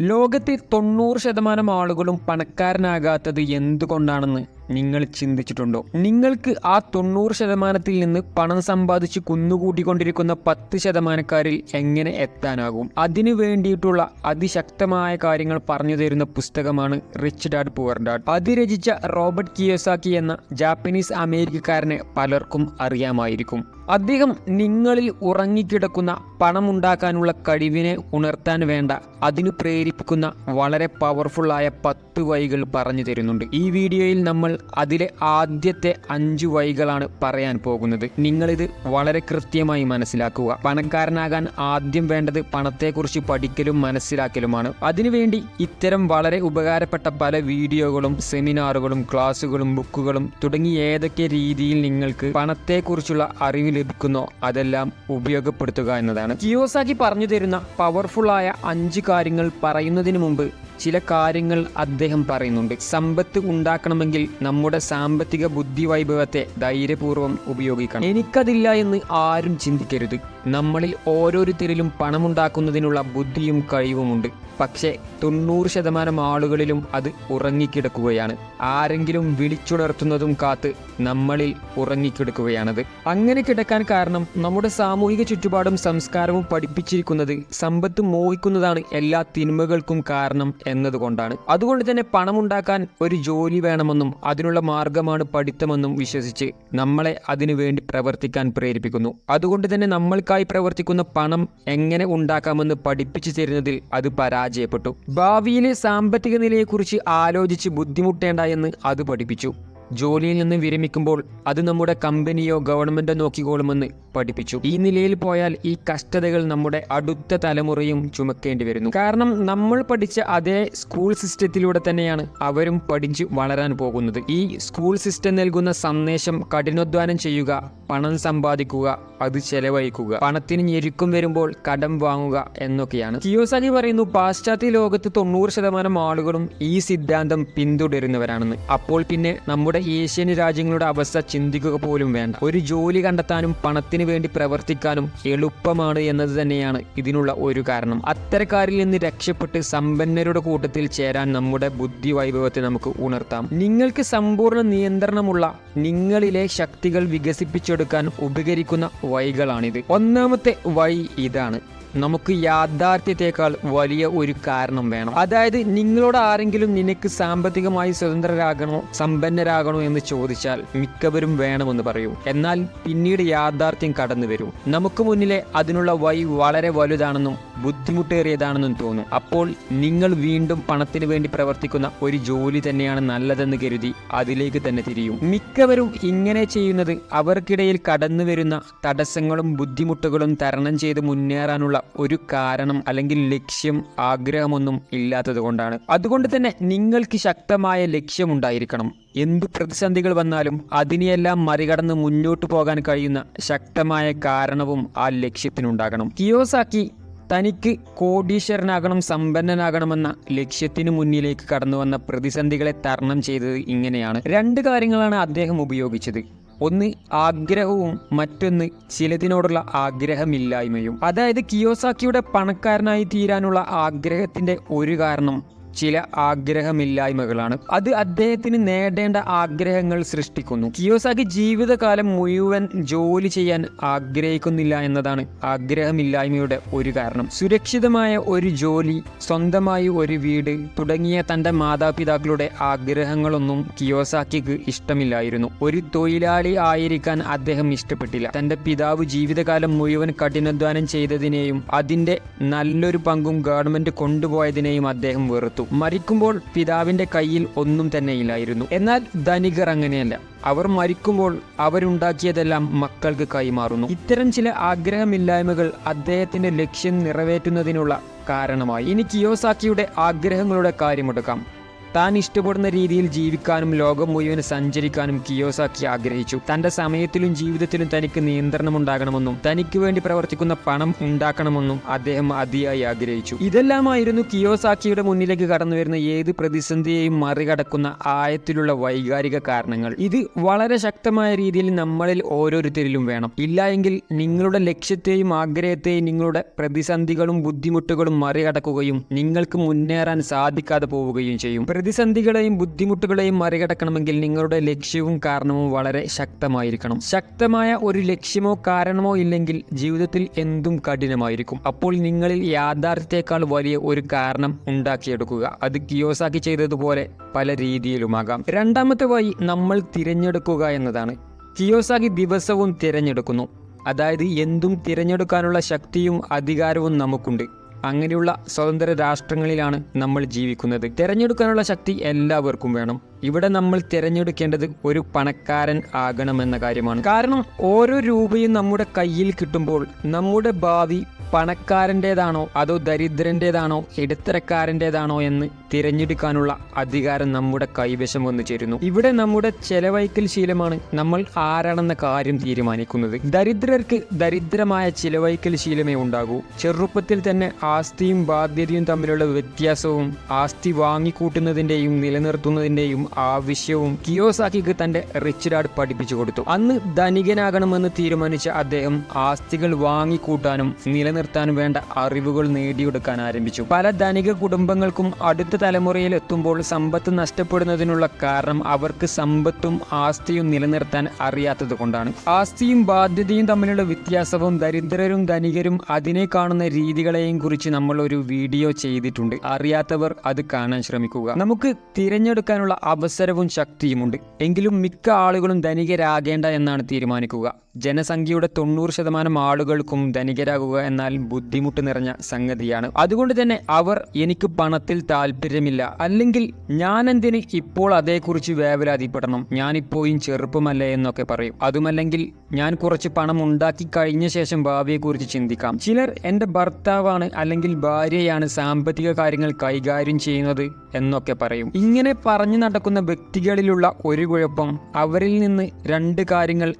ലോകത്തെ തൊണ്ണൂറ് ശതമാനം ആളുകളും പണക്കാരനാകാത്തത് എന്തുകൊണ്ടാണെന്ന് നിങ്ങൾ ചിന്തിച്ചിട്ടുണ്ടോ? നിങ്ങൾക്ക് ആ തൊണ്ണൂറ് ശതമാനത്തിൽ നിന്ന് പണം സമ്പാദിച്ച് കുന്നുകൂട്ടിക്കൊണ്ടിരിക്കുന്ന പത്ത് ശതമാനക്കാരിൽ എങ്ങനെ എത്താനാകും? അതിനു വേണ്ടിയിട്ടുള്ള അതിശക്തമായ കാര്യങ്ങൾ പറഞ്ഞു തരുന്ന പുസ്തകമാണ് റിച്ച് ഡാഡ് പുവർ ഡാഡ് അത് രചിച്ച റോബർട്ട് കിയോസാക്കി എന്ന ജാപ്പനീസ് അമേരിക്കക്കാരനെ പലർക്കും അറിയാമായിരിക്കും. അദ്ദേഹം നിങ്ങളിൽ ഉറങ്ങിക്കിടക്കുന്ന പണമുണ്ടാക്കാനുള്ള കഴിവിനെ ഉണർത്താൻ വേണ്ട. അതിനു പ്രേരിപ്പിക്കുന്ന വളരെ പവർഫുള്ളായ പത്ത് വൈകൾ പറഞ്ഞു തരുന്നുണ്ട്. ഈ വീഡിയോയിൽ നമ്മൾ അതിലെ ആദ്യത്തെ അഞ്ച് വൈകളാണ് പറയാൻ പോകുന്നത്. നിങ്ങളിത് വളരെ കൃത്യമായി മനസ്സിലാക്കുക. പണക്കാരനാകാൻ ആദ്യം വേണ്ടത് പണത്തെക്കുറിച്ച് പഠിക്കലും മനസ്സിലാക്കലുമാണ്. അതിനുവേണ്ടി ഇത്തരം വളരെ ഉപകാരപ്പെട്ട പല വീഡിയോകളും സെമിനാറുകളും ക്ലാസ്സുകളും ബുക്കുകളും തുടങ്ങി ഏതൊക്കെ രീതിയിൽ നിങ്ങൾക്ക് പണത്തെക്കുറിച്ചുള്ള അറിവ് ലഭിക്കുന്നോ. അതെല്ലാം ഉപയോഗപ്പെടുത്തുക എന്നതാണ്. കിയോസാക്കി പറഞ്ഞു തരുന്ന പവർഫുള്ളായ അഞ്ച് കാര്യങ്ങൾ പറയുന്നതിന് മുമ്പ് ചില കാര്യങ്ങൾ അദ്ദേഹം പറയുന്നുണ്ട്. സമ്പത്ത് ഉണ്ടാക്കണമെങ്കിൽ നമ്മുടെ സാമ്പത്തിക ബുദ്ധി വൈഭവത്തെ ധൈര്യപൂർവം ഉപയോഗിക്കണം. എനിക്കതില്ല എന്ന് ആരും ചിന്തിക്കരുത്. നമ്മളിൽ ഓരോരുത്തരിലും പണമുണ്ടാക്കുന്നതിനുള്ള ബുദ്ധിയും കഴിവുമുണ്ട്. പക്ഷേ തൊണ്ണൂറ് ശതമാനം ആളുകളിലും അത് ഉറങ്ങിക്കിടക്കുകയാണ്. ആരെങ്കിലും വിളിച്ചുണർത്തുന്നതും കാത്ത് നമ്മളിൽ ഉറങ്ങിക്കിടക്കുകയാണത്. അങ്ങനെ കിടക്കാൻ കാരണം നമ്മുടെ സാമൂഹിക ചുറ്റുപാടും സംസ്കാരവും പഠിപ്പിച്ചിരിക്കുന്നത് സമ്പത്ത് മോഹിക്കുന്നതാണ് എല്ലാ തിന്മകൾക്കും കാരണം എന്നതുകൊണ്ടാണ്. അതുകൊണ്ട് തന്നെ പണമുണ്ടാക്കാൻ ഒരു ജോലി വേണമെന്നും അതിനുള്ള മാർഗമാണ് പഠിത്തമെന്നും വിശ്വസിച്ച് നമ്മളെ അതിനുവേണ്ടി പ്രവർത്തിക്കാൻ പ്രേരിപ്പിക്കുന്നു. അതുകൊണ്ട് തന്നെ നമ്മൾക്കായി പ്രവർത്തിക്കുന്ന പണം എങ്ങനെ ഉണ്ടാക്കാമെന്ന് പഠിപ്പിച്ചു തരുന്നതിൽ അത് പരാജയപ്പെട്ടു. ഭാവിയിലെ സാമ്പത്തിക നിലയെക്കുറിച്ച് ആലോചിച്ച് ബുദ്ധിമുട്ടേണ്ട എന്ന് അത് പഠിപ്പിച്ചു. ജോലിയിൽ നിന്ന് വിരമിക്കുമ്പോൾ അത് നമ്മുടെ കമ്പനിയോ ഗവൺമെന്റോ നോക്കിക്കോളുമെന്ന് പഠിപ്പിച്ചു. ഈ നിലയിൽ പോയാൽ ഈ കഷ്ടതകൾ നമ്മുടെ അടുത്ത തലമുറയും ചുമക്കേണ്ടി വരുന്നു. കാരണം നമ്മൾ പഠിച്ച അതേ സ്കൂൾ സിസ്റ്റത്തിലൂടെ തന്നെയാണ് അവരും പഠിച്ച് വളരാൻ പോകുന്നത്. ഈ സ്കൂൾ സിസ്റ്റം നൽകുന്ന സന്ദേശം കഠിനാധ്വാനം ചെയ്യുക പണം സമ്പാദിക്കുക അത് ചെലവഴിക്കുക പണത്തിന് ഞെരുക്കം വരുമ്പോൾ കടം വാങ്ങുക എന്നൊക്കെയാണ്. കിയോസാക്കി പറയുന്നു പാശ്ചാത്യ ലോകത്ത് തൊണ്ണൂറ് ശതമാനം ആളുകളും ഈ സിദ്ധാന്തം പിന്തുടരുന്നവരാണെന്ന്. അപ്പോൾ പിന്നെ നമ്മുടെ ഏഷ്യൻ രാജ്യങ്ങളുടെ അവസ്ഥ ചിന്തിക്കുക പോലും വേണ്ട. ഒരു ജോലി കണ്ടെത്താനും പണത്തിന് വേണ്ടി പ്രവർത്തിക്കാനും എളുപ്പമാണ് എന്നത് തന്നെയാണ് ഇതിനുള്ള ഒരു കാരണം. അത്തരക്കാരിൽ നിന്ന് രക്ഷപ്പെട്ട് സമ്പന്നരുടെ കൂട്ടത്തിൽ ചേരാൻ നമ്മുടെ ബുദ്ധി വൈഭവത്തെ നമുക്ക് ഉണർത്താം. നിങ്ങൾക്ക് സമ്പൂർണ നിയന്ത്രണമുള്ള നിങ്ങളിലെ ശക്തികൾ വികസിപ്പിച്ചെടുക്കാൻ ഉപകരിക്കുന്ന വഴികളാണിത്. ഒന്നാമത്തെ വൈ ഇതാണ്. നമുക്ക് യാഥാർത്ഥ്യത്തെക്കാൾ വലിയ ഒരു കാരണം വേണം. അതായത് നിങ്ങളോട് ആരെങ്കിലും നിനക്ക് സാമ്പത്തികമായി സ്വതന്ത്രരാകണോ സമ്പന്നരാകണോ എന്ന് ചോദിച്ചാൽ മിക്കവരും വേണമെന്ന് പറയും. എന്നാൽ പിന്നീട് യാഥാർത്ഥ്യം കടന്നു വരും. നമുക്ക് മുന്നിലെ അതിനുള്ള വഴി വളരെ വലുതാണെന്നും ബുദ്ധിമുട്ടേറിയതാണെന്നും തോന്നും. അപ്പോൾ നിങ്ങൾ വീണ്ടും പണത്തിന് വേണ്ടി പ്രവർത്തിക്കുന്ന ഒരു ജോലി തന്നെയാണ് നല്ലതെന്ന് കരുതി അതിലേക്ക് തന്നെ തിരിയും. മിക്കവരും ഇങ്ങനെ ചെയ്യുന്നത് അവർക്കിടയിൽ കടന്നു വരുന്ന തടസ്സങ്ങളും ബുദ്ധിമുട്ടുകളും തരണം ചെയ്ത് മുന്നേറാനുള്ള ഒരു കാരണം അല്ലെങ്കിൽ ലക്ഷ്യം ആഗ്രഹമൊന്നും ഇല്ലാത്തത് കൊണ്ടാണ്. അതുകൊണ്ട് തന്നെ നിങ്ങൾക്ക് ശക്തമായ ലക്ഷ്യമുണ്ടായിരിക്കണം എന്തു പ്രതിസന്ധികൾ വന്നാലും അതിനെയെല്ലാം മറികടന്ന് മുന്നോട്ട് പോകാൻ കഴിയുന്ന ശക്തമായ കാരണവും ആ ലക്ഷ്യത്തിനുണ്ടാകണം. കിയോസാക്കി തനിക്ക് കോടീശ്വരനാകണം സമ്പന്നനാകണമെന്ന ലക്ഷ്യത്തിനു മുന്നിലേക്ക് കടന്നു വന്ന പ്രതിസന്ധികളെ തരണം ചെയ്തത് ഇങ്ങനെയാണ്. രണ്ട് കാര്യങ്ങളാണ് അദ്ദേഹം ഉപയോഗിച്ചത്. ഒന്ന് ആഗ്രഹവും മറ്റൊന്ന് ചിലതിനോടുള്ള ആഗ്രഹമില്ലായ്മയും. അതായത് കിയോസാക്കിയുടെ പണക്കാരനായി തീരാനുള്ള ആഗ്രഹത്തിന്റെ ഒരു കാരണം ചില ആഗ്രഹമില്ലായ്മകളാണ്. അത് അദ്ദേഹത്തിന് നേടേണ്ട ആഗ്രഹങ്ങൾ സൃഷ്ടിക്കുന്നു. കിയോസാക്കി ജീവിതകാലം മുഴുവൻ ജോലി ചെയ്യാൻ ആഗ്രഹിക്കുന്നില്ല എന്നതാണ് ആഗ്രഹമില്ലായ്മയുടെ ഒരു കാരണം. സുരക്ഷിതമായ ഒരു ജോലി സ്വന്തമായി ഒരു വീട് തുടങ്ങിയ തന്റെ മാതാപിതാക്കളുടെ ആഗ്രഹങ്ങളൊന്നും കിയോസാക്കിക്ക് ഇഷ്ടമില്ലായിരുന്നു. ഒരു തൊഴിലാളി ആയിരിക്കാൻ അദ്ദേഹം ഇഷ്ടപ്പെട്ടില്ല. തന്റെ പിതാവ് ജീവിതകാലം മുഴുവൻ കഠിനാധ്വാനം ചെയ്തതിനെയും അതിന്റെ നല്ലൊരു പങ്കും ഗവൺമെന്റ് കൊണ്ടുപോയതിനെയും അദ്ദേഹം വെറുത്തു. മരിക്കുമ്പോൾ പിതാവിന്റെ കയ്യിൽ ഒന്നും തന്നെയില്ലായിരുന്നു എന്നാൽ ധനികർ അങ്ങനെയല്ല. അവർ മരിക്കുമ്പോൾ അവരുണ്ടാക്കിയതെല്ലാം മക്കൾക്ക് കൈമാറുന്നു. ഇത്തരം ചില ആഗ്രഹമില്ലായ്മകൾ അദ്ദേഹത്തിന്റെ ലക്ഷ്യം നിറവേറ്റുന്നതിനുള്ള കാരണമായി. ഇനി കിയോസാക്കിയുടെ ആഗ്രഹങ്ങളുടെ കാര്യമെടുക്കാം താൻ ഇഷ്ടപ്പെടുന്ന രീതിയിൽ ജീവിക്കാനും ലോകം മുഴുവൻ സഞ്ചരിക്കാനും കിയോസാക്കി ആഗ്രഹിച്ചു. തന്റെ സമയത്തിലും ജീവിതത്തിലും തനിക്ക് നിയന്ത്രണം ഉണ്ടാകണമെന്നും തനിക്ക് വേണ്ടി പ്രവർത്തിക്കുന്ന പണം ഉണ്ടാക്കണമെന്നും അദ്ദേഹം അതിയായി ആഗ്രഹിച്ചു. ഇതെല്ലാമായിരുന്നു കിയോസാക്കിയുടെ മുന്നിലേക്ക് കടന്നു വരുന്ന ഏത് പ്രതിസന്ധിയെയും മറികടക്കുന്ന ആയത്തിലുള്ള വൈകാരിക കാരണങ്ങൾ. ഇത് വളരെ ശക്തമായ രീതിയിൽ നമ്മളിൽ ഓരോരുത്തരിലും വേണം. ഇല്ല എങ്കിൽ നിങ്ങളുടെ ലക്ഷ്യത്തെയും ആഗ്രഹത്തെയും നിങ്ങളുടെ പ്രതിസന്ധികളും ബുദ്ധിമുട്ടുകളും മറികടക്കുകയും നിങ്ങൾക്ക് മുന്നേറാൻ സാധിക്കാതെ പോവുകയും ചെയ്യും. പ്രതിസന്ധികളെയും ബുദ്ധിമുട്ടുകളെയും മറികടക്കണമെങ്കിൽ നിങ്ങളുടെ ലക്ഷ്യവും കാരണവും വളരെ ശക്തമായിരിക്കണം. ശക്തമായ ഒരു ലക്ഷ്യമോ കാരണമോ ഇല്ലെങ്കിൽ ജീവിതത്തിൽ എന്തും കഠിനമായിരിക്കും. അപ്പോൾ നിങ്ങളിൽ യാഥാർത്ഥ്യത്തെക്കാൾ വലിയ ഒരു കാരണം ഉണ്ടാക്കിയെടുക്കുക. അത് കിയോസാക്കി ചെയ്തതുപോലെ പല രീതിയിലുമാകാം. രണ്ടാമത്തെ വഴി നമ്മൾ തിരഞ്ഞെടുക്കുക എന്നതാണ്. കിയോസാക്കി ദിവസവും തിരഞ്ഞെടുക്കുന്നു. അതായത് എന്തും തിരഞ്ഞെടുക്കാനുള്ള ശക്തിയും അധികാരവും നമുക്കുണ്ട്. അങ്ങനെയുള്ള സ്വതന്ത്ര രാഷ്ട്രങ്ങളിലാണ് നമ്മൾ ജീവിക്കുന്നത്. തിരഞ്ഞെടുക്കാനുള്ള ശക്തി എല്ലാവർക്കും വേണം. ഇവിടെ നമ്മൾ തിരഞ്ഞെടുക്കേണ്ടത് ഒരു പണക്കാരൻ ആകണമെന്ന കാര്യമാണ്. കാരണം ഓരോ രൂപയും നമ്മുടെ കയ്യിൽ കിട്ടുമ്പോൾ നമ്മുടെ ഭാവി പണക്കാരന്റേതാണോ അതോ ദരിദ്രന്റേതാണോ ഇടത്തരക്കാരന്റേതാണോ എന്ന് തിരഞ്ഞെടുക്കാനുള്ള അധികാരം നമ്മുടെ കൈവശം വന്നു ചേരുന്നു. ഇവിടെ നമ്മുടെ ചെലവഴിക്കൽ ശീലമാണ് നമ്മൾ ആരാണെന്ന കാര്യം തീരുമാനിക്കുന്നത്. ദരിദ്രർക്ക് ദരിദ്രമായ ചിലവഴിക്കൽ ശീലമേ ഉണ്ടാകൂ. ചെറുപ്പത്തിൽ തന്നെ ആസ്തിയും ബാധ്യതയും തമ്മിലുള്ള വ്യത്യാസവും ആസ്തി വാങ്ങിക്കൂട്ടുന്നതിന്റെയും നിലനിർത്തുന്നതിന്റെയും ആവശ്യവും കിയോസാക്കിക്ക് തന്റെ റിച്ച് ഡാഡ് പഠിപ്പിച്ചു കൊടുത്തു. അന്ന് ധനികനാകണമെന്ന് തീരുമാനിച്ച അദ്ദേഹം ആസ്തികൾ വാങ്ങിക്കൂട്ടാനും നിലനിർത്താനും വേണ്ട അറിവുകൾ നേടിയെടുക്കാൻ ആരംഭിച്ചു. പല ധനിക കുടുംബങ്ങൾക്കും അടുത്ത തലമുറയിൽ എത്തുമ്പോൾ സമ്പത്ത് നഷ്ടപ്പെടുന്നതിനുള്ള കാരണം അവർക്ക് സമ്പത്തും ആസ്തിയും നിലനിർത്താൻ അറിയാത്തത് കൊണ്ടാണ്. ആസ്തിയും ബാധ്യതയും തമ്മിലുള്ള വ്യത്യാസവും ദരിദ്രരും ധനികരും അതിനെ കാണുന്ന രീതികളെയും കുറിച്ച് നമ്മൾ ഒരു വീഡിയോ ചെയ്തിട്ടുണ്ട്. അറിയാത്തവർ അത് കാണാൻ ശ്രമിക്കുക. നമുക്ക് തിരഞ്ഞെടുക്കാനുള്ള അവസരവും ശക്തിയുമുണ്ട് എങ്കിലും മിക്ക ആളുകളും ധനികരാകേണ്ട എന്നാണ് തീരുമാനിക്കുക. ജനസംഖ്യയുടെ തൊണ്ണൂറ് ശതമാനം ആളുകൾക്കും ധനികരാകുക എന്നാൽ ബുദ്ധിമുട്ട് നിറഞ്ഞ സംഗതിയാണ്. അതുകൊണ്ട് തന്നെ അവർ എനിക്ക് പണത്തിൽ താല്പര്യമില്ല. അല്ലെങ്കിൽ ഞാൻ എന്തിന് ഇപ്പോൾ അതേക്കുറിച്ച് വേവലാതിപ്പെടണം? ഞാനിപ്പോഴും ചെറുപ്പമല്ലേ എന്നൊക്കെ പറയും. അതുമല്ലെങ്കിൽ ഞാൻ കുറച്ച് പണം ഉണ്ടാക്കി കഴിഞ്ഞ ശേഷം ഭാവിയെക്കുറിച്ച് ചിന്തിക്കാം. ചിലർ എന്റെ ഭർത്താവാണ് അല്ലെങ്കിൽ ഭാര്യയാണ് സാമ്പത്തിക കാര്യങ്ങൾ കൈകാര്യം ചെയ്യുന്നത് എന്നൊക്കെ പറയും. ഇങ്ങനെ പറഞ്ഞു നടക്കുന്ന വ്യക്തികളിലുള്ള ഒരു കുഴപ്പം അവരിൽ നിന്ന് രണ്ട് കാര്യങ്ങൾ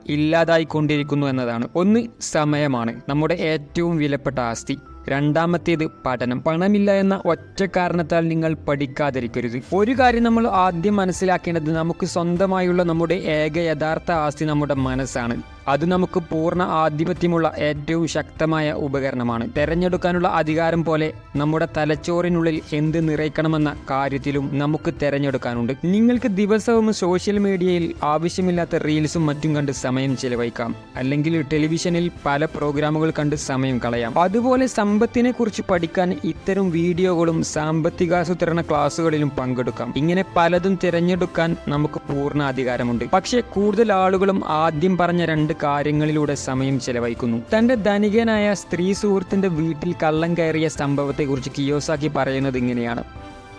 ഇല്ലാതായിക്കൊണ്ടിരിക്കുന്നു എന്നതാണ്. ഒന്ന് സമയമാണ്. നമ്മുടെ ഏറ്റവും വിലപ്പെട്ട ആസ്തി. രണ്ടാമത്തേത് പഠനം. പണമില്ല എന്ന ഒറ്റ കാരണത്താൽ നിങ്ങൾ പഠിക്കാതിരിക്കരുത്. ഒരു കാര്യം നമ്മൾ ആദ്യം മനസ്സിലാക്കേണ്ടത് നമുക്ക് സ്വന്തമായുള്ള നമ്മുടെ ഏക യഥാർത്ഥ ആസ്തി നമ്മുടെ മനസ്സാണ്. അത് നമുക്ക് പൂർണ ആധിപത്യമുള്ള ഏറ്റവും ശക്തമായ ഉപകരണമാണ്. തിരഞ്ഞെടുക്കാനുള്ള അധികാരം പോലെ നമ്മുടെ തലച്ചോറിനുള്ളിൽ എന്ത് നിറയ്ക്കണമെന്ന കാര്യത്തിലും നമുക്ക് തിരഞ്ഞെടുക്കാനുണ്ട്. നിങ്ങൾക്ക് ദിവസവും സോഷ്യൽ മീഡിയയിൽ ആവശ്യമില്ലാത്ത റീൽസും മറ്റും കണ്ട് സമയം ചെലവഴിക്കാം. അല്ലെങ്കിൽ ടെലിവിഷനിൽ പല പ്രോഗ്രാമുകൾ കണ്ട് സമയം കളയാം. അതുപോലെ സമ്പത്തിനെ കുറിച്ച് പഠിക്കാൻ ഇത്തരം വീഡിയോകളും സാമ്പത്തികാസൂത്രണ ക്ലാസ്സുകളിലും പങ്കെടുക്കാം. ഇങ്ങനെ പലതും തിരഞ്ഞെടുക്കാൻ നമുക്ക് പൂർണ അധികാരമുണ്ട്. പക്ഷേ കൂടുതൽ ആളുകളും ആദ്യം പറഞ്ഞ രണ്ട് കാര്യങ്ങളിലൂടെ സമയം ചെലവഴിക്കുന്നു. തന്റെ ധനികനായ സ്ത്രീ സുഹൃത്തിന്റെ വീട്ടിൽ കള്ളം കയറിയ സംഭവത്തെക്കുറിച്ച് കിയോസാക്കി പറയുന്നത് ഇങ്ങനെയാണ്.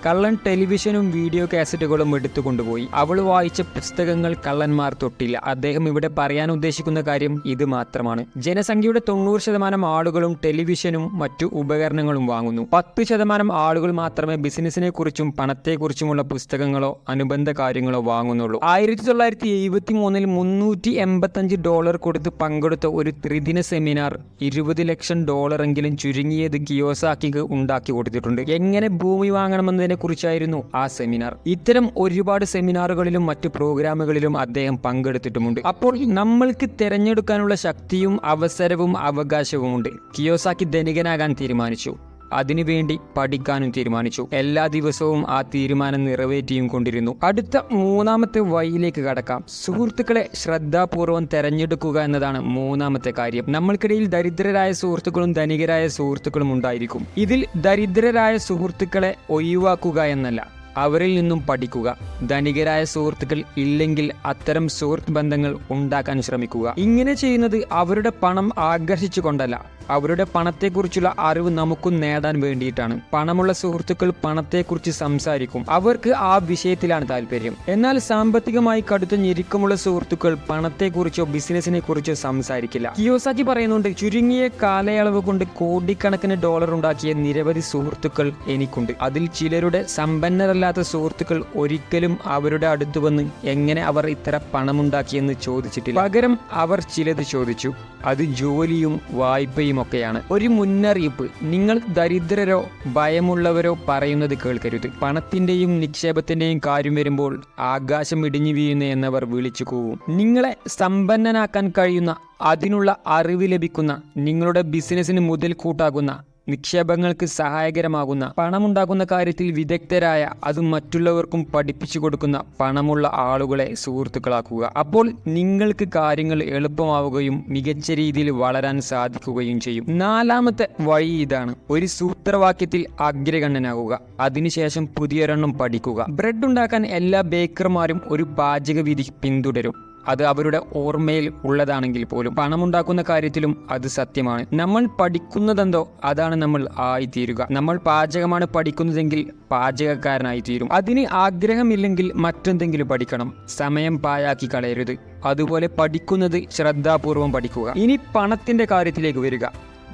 കള്ളൻ ടെലിവിഷനും വീഡിയോ കാസറ്റുകളും എടുത്തു കൊണ്ടുപോയി. അവൾ വായിച്ച പുസ്തകങ്ങൾ കള്ളന്മാർ തൊട്ടില്ല. അദ്ദേഹം ഇവിടെ പറയാൻ ഉദ്ദേശിക്കുന്ന കാര്യം ഇത് മാത്രമാണ്. ജനസംഖ്യയുടെ തൊണ്ണൂറ് ശതമാനം ആളുകളും ടെലിവിഷനും മറ്റു ഉപകരണങ്ങളും വാങ്ങുന്നു. പത്ത് ശതമാനം ആളുകൾ മാത്രമേ ബിസിനസിനെ കുറിച്ചും പണത്തെക്കുറിച്ചുമുള്ള പുസ്തകങ്ങളോ അനുബന്ധ കാര്യങ്ങളോ വാങ്ങുന്നുള്ളൂ. ആയിരത്തി തൊള്ളായിരത്തി എഴുപത്തി മൂന്നിൽ മുന്നൂറ്റി എൺപത്തഞ്ച് ഡോളർ കൊടുത്ത് പങ്കെടുത്ത ഒരു ത്രിദിന സെമിനാർ ഇരുപത് ലക്ഷം ഡോളറെങ്കിലും ചുരുങ്ങിയത് കിയോസാക്കിക്ക് ഉണ്ടാക്കി കൊടുത്തിട്ടുണ്ട്. എങ്ങനെ ഭൂമി വാങ്ങണമെന്നതിനെ കുറിച്ചായിരുന്നു ആ സെമിനാർ. ഇത്തരം ഒരുപാട് സെമിനാറുകളിലും മറ്റ് പ്രോഗ്രാമുകളിലും അദ്ദേഹം പങ്കെടുത്തിട്ടുമുണ്ട്. അപ്പോൾ നമ്മൾക്ക് തിരഞ്ഞെടുക്കാനുള്ള ശക്തിയും അവസരവും അവകാശവും ഉണ്ട് കിയോസാക്കി ധനികനാകാൻ തീരുമാനിച്ചു. അതിനുവേണ്ടി പഠിക്കാനും തീരുമാനിച്ചു. എല്ലാ ദിവസവും ആ തീരുമാനം നിറവേറ്റിയും കൊണ്ടിരുന്നു. അടുത്ത മൂന്നാമത്തെ വഴിയിലേക്ക് കടക്കാം. സുഹൃത്തുക്കളെ ശ്രദ്ധാപൂർവം തെരഞ്ഞെടുക്കുക എന്നതാണ് മൂന്നാമത്തെ കാര്യം. നമ്മൾക്കിടയിൽ ദരിദ്രരായ സുഹൃത്തുക്കളും ധനികരായ സുഹൃത്തുക്കളും ഉണ്ടായിരിക്കും. ഇതിൽ ദരിദ്രരായ സുഹൃത്തുക്കളെ ഒഴിവാക്കുക എന്നല്ല. അവരിൽ നിന്നും പഠിക്കുക. ധനികരായ സുഹൃത്തുക്കൾ ഇല്ലെങ്കിൽ അത്തരം സുഹൃത്ത് ബന്ധങ്ങൾ ഉണ്ടാക്കാൻ ശ്രമിക്കുക. ഇങ്ങനെ ചെയ്യുന്നത് അവരുടെ പണം ആകർഷിച്ചു കൊണ്ടല്ല അവരുടെ പണത്തെക്കുറിച്ചുള്ള അറിവ് നമുക്കും നേടാൻ വേണ്ടിയിട്ടാണ്. പണമുള്ള സുഹൃത്തുക്കൾ പണത്തെക്കുറിച്ച് സംസാരിക്കും. അവർക്ക് ആ വിഷയത്തിലാണ് താല്പര്യം. എന്നാൽ സാമ്പത്തികമായി കടുത്ത ഞെരുക്കമുള്ള സുഹൃത്തുക്കൾ പണത്തെക്കുറിച്ചോ ബിസിനസിനെ കുറിച്ചോ സംസാരിക്കില്ല. കിയോസാക്കി പറയുന്നുണ്ട് ചുരുങ്ങിയ കാലയളവ് കൊണ്ട് കോടിക്കണക്കിന് ഡോളർ ഉണ്ടാക്കിയ നിരവധി സുഹൃത്തുക്കൾ എനിക്കുണ്ട്. അതിൽ ചിലരുടെ സമ്പന്നരല്ലാത്ത പണക്കാരല്ലാത്ത സുഹൃത്തുക്കൾ ഒരിക്കലും അവരുടെ അടുത്ത് വന്ന് എങ്ങനെ അവർ ഇത്ര പണമുണ്ടാക്കിയെന്ന് ചോദിച്ചിട്ടില്ല. പകരം അവർ ചിലത് ചോദിച്ചു. അത് ജോലിയും വായ്പയും ഒക്കെയാണ് ഒരു മുന്നറിയിപ്പ്. നിങ്ങൾ ദരിദ്രരോ ഭയമുള്ളവരോ പറയുന്നത് കേൾക്കരുത്. പണത്തിന്റെയും നിക്ഷേപത്തിന്റെയും കാര്യം വരുമ്പോൾ ആകാശം ഇടിഞ്ഞു വീഴുന്ന എന്നവർ വിളിച്ചു കൂവും. നിങ്ങളെ സമ്പന്നനാക്കാൻ കഴിയുന്ന അതിനുള്ള അറിവ് ലഭിക്കുന്ന നിങ്ങളുടെ ബിസിനസ്സിന് മുതൽക്കൂട്ടാകുന്ന നിക്ഷേപങ്ങൾക്ക് സഹായകരമാകുന്ന പണമുണ്ടാക്കുന്ന കാര്യത്തിൽ വിദഗ്ധരായ അത് മറ്റുള്ളവർക്കും പഠിപ്പിച്ചു കൊടുക്കുന്ന പണമുള്ള ആളുകളെ സുഹൃത്തുക്കളാക്കുക. അപ്പോൾ നിങ്ങൾക്ക് കാര്യങ്ങൾ എളുപ്പമാവുകയും മികച്ച രീതിയിൽ വളരാൻ സാധിക്കുകയും ചെയ്യും. നാലാമത്തെ വഴി ഇതാണ്. ഒരു സൂത്രവാക്യത്തിൽ അഗ്രഗണ്യനാകുക അതിനുശേഷം പുതിയൊരെണ്ണം പഠിക്കുക. ബ്രെഡ് ഉണ്ടാക്കാൻ എല്ലാ ബേക്കർമാരും ഒരു പാചകവിധി പിന്തുടരും. അത് അവരുടെ ഓർമ്മയിൽ ഉള്ളതാണെങ്കിൽ പോലും പണമുണ്ടാക്കുന്ന കാര്യത്തിലും അത് സത്യമാണ്. നമ്മൾ പഠിക്കുന്നതെന്തോ അതാണ് നമ്മൾ ആയിത്തീരുക. നമ്മൾ പാചകമാണ് പഠിക്കുന്നതെങ്കിൽ പാചകക്കാരനായി തീരും അതിന് ആഗ്രഹമില്ലെങ്കിൽ മറ്റെന്തെങ്കിലും പഠിക്കണം. സമയം പായാക്കി കളയരുത്. അതുപോലെ പഠിക്കുന്നത് ശ്രദ്ധാപൂർവം പഠിക്കുക. ഇനി പണത്തിന്റെ കാര്യത്തിലേക്ക് വരിക.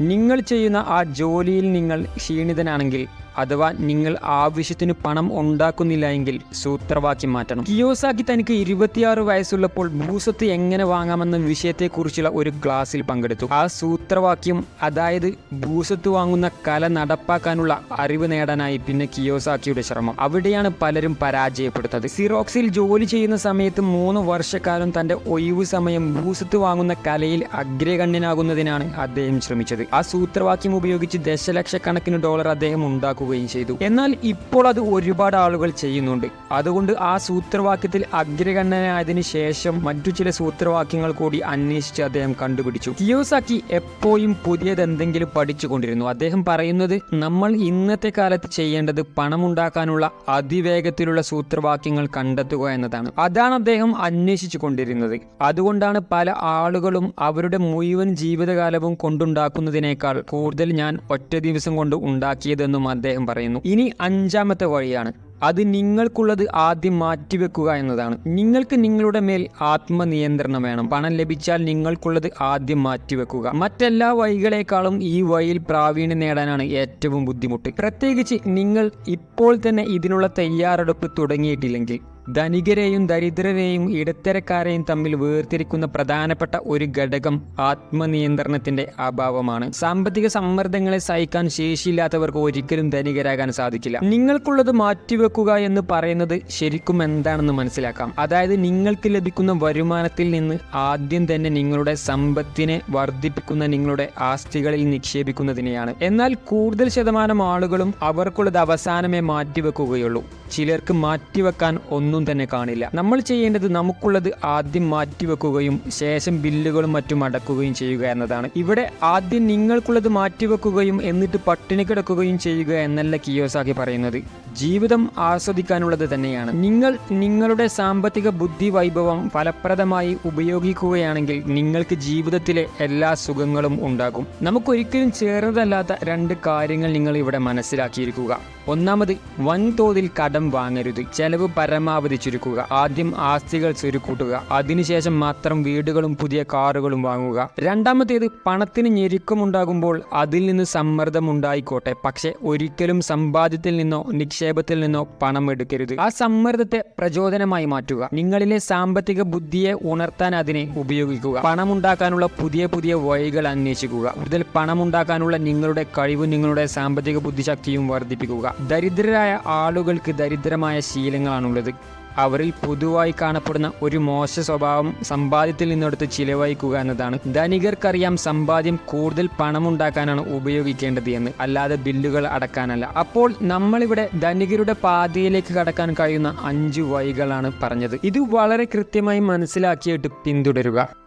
നിങ്ങൾ ചെയ്യുന്ന ആ ജോലിയിൽ നിങ്ങൾ ക്ഷീണിതനാണെങ്കിൽ അഥവാ നിങ്ങൾ ആവശ്യത്തിന് പണം ഉണ്ടാക്കുന്നില്ല എങ്കിൽ സൂത്രവാക്യം മാറ്റണം. കിയോസാക്കി തനിക്ക് ഇരുപത്തിയാറ് വയസ്സുള്ളപ്പോൾ ഭൂസ്വത്ത് എങ്ങനെ വാങ്ങാമെന്ന വിഷയത്തെക്കുറിച്ചുള്ള ഒരു ക്ലാസ്സിൽ പങ്കെടുത്തു. ആ സൂത്രവാക്യം അതായത് ഭൂസ്വത്ത് വാങ്ങുന്ന കല നടപ്പാക്കാനുള്ള അറിവ് നേടാനായി പിന്നെ കിയോസാക്കിയുടെ ശ്രമം. അവിടെയാണ് പലരും പരാജയപ്പെടുത്തത്. സിറോക്സിൽ ജോലി ചെയ്യുന്ന സമയത്ത് മൂന്ന് വർഷക്കാലം തന്റെ ഒഴിവ് സമയം ഭൂസ്വത്ത് വാങ്ങുന്ന കലയിൽ അഗ്രഗണ്യനാകുന്നതിനാണ് അദ്ദേഹം ശ്രമിച്ചത്. ആ സൂത്രവാക്യം ഉപയോഗിച്ച് ദശലക്ഷക്കണക്കിന് ഡോളർ അദ്ദേഹം ഉണ്ടാക്കുകയും ചെയ്തു. എന്നാൽ ഇപ്പോൾ അത് ഒരുപാട് ആളുകൾ ചെയ്യുന്നുണ്ട്. അതുകൊണ്ട് ആ സൂത്രവാക്യത്തിൽ അഗ്രഗണ്യനായതിനു ശേഷം മറ്റു ചില സൂത്രവാക്യങ്ങൾ കൂടി അന്വേഷിച്ച് അദ്ദേഹം കണ്ടുപിടിച്ചു. കിയോസാക്കി എപ്പോഴും പുതിയതെന്തെങ്കിലും പഠിച്ചുകൊണ്ടിരുന്നു. അദ്ദേഹം പറയുന്നത് നമ്മൾ ഇന്നത്തെ കാലത്ത് ചെയ്യേണ്ടത് പണമുണ്ടാക്കാനുള്ള അതിവേഗത്തിലുള്ള സൂത്രവാക്യങ്ങൾ കണ്ടെത്തുക എന്നതാണ്. അതാണ് അദ്ദേഹം അന്വേഷിച്ചു കൊണ്ടിരുന്നത് അതുകൊണ്ടാണ് പല ആളുകളും അവരുടെ മുഴുവൻ ജീവിതകാലവും കൊണ്ടുണ്ടാക്കുന്നതിനേക്കാൾ കൂടുതൽ ഞാൻ ഒറ്റ ദിവസം കൊണ്ട് ഉണ്ടാക്കിയതെന്നും അദ്ദേഹം പറയുന്നു ഇനി അഞ്ചാമത്തെ വഴിയാണ്. അത് നിങ്ങൾക്കുള്ളത് ആദ്യം മാറ്റിവെക്കുക എന്നതാണ്. നിങ്ങൾക്ക് നിങ്ങളുടെ മേൽ ആത്മനിയന്ത്രണം വേണം. പണം ലഭിച്ചാൽ നിങ്ങൾക്കുള്ളത് ആദ്യം മാറ്റിവെക്കുക. മറ്റെല്ലാ വഴികളെക്കാളും ഈ വഴിയിൽ പ്രാവീണ്യം നേടാനാണ് ഏറ്റവും ബുദ്ധിമുട്ട്. പ്രത്യേകിച്ച് നിങ്ങൾ ഇപ്പോൾ തന്നെ ഇതിനുള്ള തയ്യാറെടുപ്പ് തുടങ്ങിയിട്ടില്ലെങ്കിൽ. ധനികരെയും ദരിദ്രരെയും ഇടത്തരക്കാരെയും തമ്മിൽ വേർതിരിക്കുന്ന പ്രധാനപ്പെട്ട ഒരു ഘടകം ആത്മനിയന്ത്രണത്തിന്റെ അഭാവമാണ്. സാമ്പത്തിക സമ്മർദ്ദങ്ങളെ സഹിക്കാൻ ശേഷിയില്ലാത്തവർക്ക് ഒരിക്കലും ധനികരാകാൻ സാധിക്കില്ല. നിങ്ങൾക്കുള്ളത് മാറ്റിവെക്കുക എന്ന് പറയുന്നത് ശരിക്കും എന്താണെന്ന് മനസ്സിലാക്കാം. അതായത് നിങ്ങൾക്ക് ലഭിക്കുന്ന വരുമാനത്തിൽ നിന്ന് ആദ്യം തന്നെ നിങ്ങളുടെ സമ്പത്തിനെ വർദ്ധിപ്പിക്കുന്ന നിങ്ങളുടെ ആസ്തികളിൽ നിക്ഷേപിക്കുന്നതിനെയാണ്. എന്നാൽ കൂടുതൽ ശതമാനം ആളുകളും അവർക്കുള്ളത് അവസാനമേ മാറ്റിവെക്കുകയുള്ളൂ. ചിലർക്ക് മാറ്റിവെക്കാൻ ഒന്നും തന്നെ കാണില്ല. നമ്മൾ ചെയ്യേണ്ടത് നമുക്കുള്ളത് ആദ്യം മാറ്റിവെക്കുകയും ശേഷം ബില്ലുകളും മറ്റും അടക്കുകയും ചെയ്യുക എന്നതാണ്. ഇവിടെ ആദ്യം നിങ്ങൾക്കുള്ളത് മാറ്റിവെക്കുകയും എന്നിട്ട് പട്ടിണി കിടക്കുകയും ചെയ്യുക എന്നല്ല കിയോസാക്കി പറയുന്നത്. ജീവിതം ആസ്വദിക്കാനുള്ളത് തന്നെയാണ്. നിങ്ങൾ നിങ്ങളുടെ സാമ്പത്തിക ബുദ്ധി വൈഭവം ഫലപ്രദമായി ഉപയോഗിക്കുകയാണെങ്കിൽ നിങ്ങൾക്ക് ജീവിതത്തിലെ എല്ലാ സുഖങ്ങളും ഉണ്ടാകും. നമുക്കൊരിക്കലും ചേർന്നതല്ലാത്ത രണ്ട് കാര്യങ്ങൾ നിങ്ങൾ ഇവിടെ മനസ്സിലാക്കിയിരിക്കുക. ഒന്നാമത് വൻതോതിൽ കടം വാങ്ങരുത്. ചെലവ് പരമാവധി ചുരുക്കുക. ആദ്യം ആസ്തികൾ ചുരുക്കൂട്ടുക അതിനുശേഷം മാത്രം വീടുകളും പുതിയ കാറുകളും വാങ്ങുക. രണ്ടാമത്തേത് പണത്തിന് ഞെരുക്കമുണ്ടാകുമ്പോൾ അതിൽ നിന്ന് സമ്മർദ്ദം ഉണ്ടായിക്കോട്ടെ. പക്ഷെ ഒരിക്കലും സമ്പാദ്യത്തിൽ നിന്നോ നിക്ഷേപത്തിൽ നിന്നോ പണം എടുക്കരുത്. ആ സമ്മർദ്ദത്തെ പ്രചോദനമായി മാറ്റുക. നിങ്ങളിലെ സാമ്പത്തിക ബുദ്ധിയെ ഉണർത്താൻ അതിനെ ഉപയോഗിക്കുക. പണമുണ്ടാക്കാനുള്ള പുതിയ പുതിയ വഴികൾ അന്വേഷിക്കുക. കൂടുതൽ പണമുണ്ടാക്കാനുള്ള നിങ്ങളുടെ കഴിവും നിങ്ങളുടെ സാമ്പത്തിക ബുദ്ധിശക്തിയും വർദ്ധിപ്പിക്കുക. ദരിദ്രരായ ആളുകൾക്ക് ദരിദ്രമായ ശീലങ്ങളാണുള്ളത്. അവരിൽ പൊതുവായി കാണപ്പെടുന്ന ഒരു മോശ സ്വഭാവം സമ്പാദ്യത്തിൽ നിന്നെടുത്ത് ചിലവഴിക്കുക എന്നതാണ്. ധനികർക്കറിയാം സമ്പാദ്യം കൂടുതൽ പണമുണ്ടാക്കാനാണ് ഉപയോഗിക്കേണ്ടത് എന്ന്. അല്ലാതെ ബില്ലുകൾ അടക്കാനല്ല. അപ്പോൾ നമ്മളിവിടെ ധനികരുടെ പാതയിലേക്ക് കടക്കാൻ കഴിയുന്ന അഞ്ചു വഴികളാണ് പറഞ്ഞത്. ഇത് വളരെ കൃത്യമായി മനസ്സിലാക്കിയിട്ട് പിന്തുടരുക.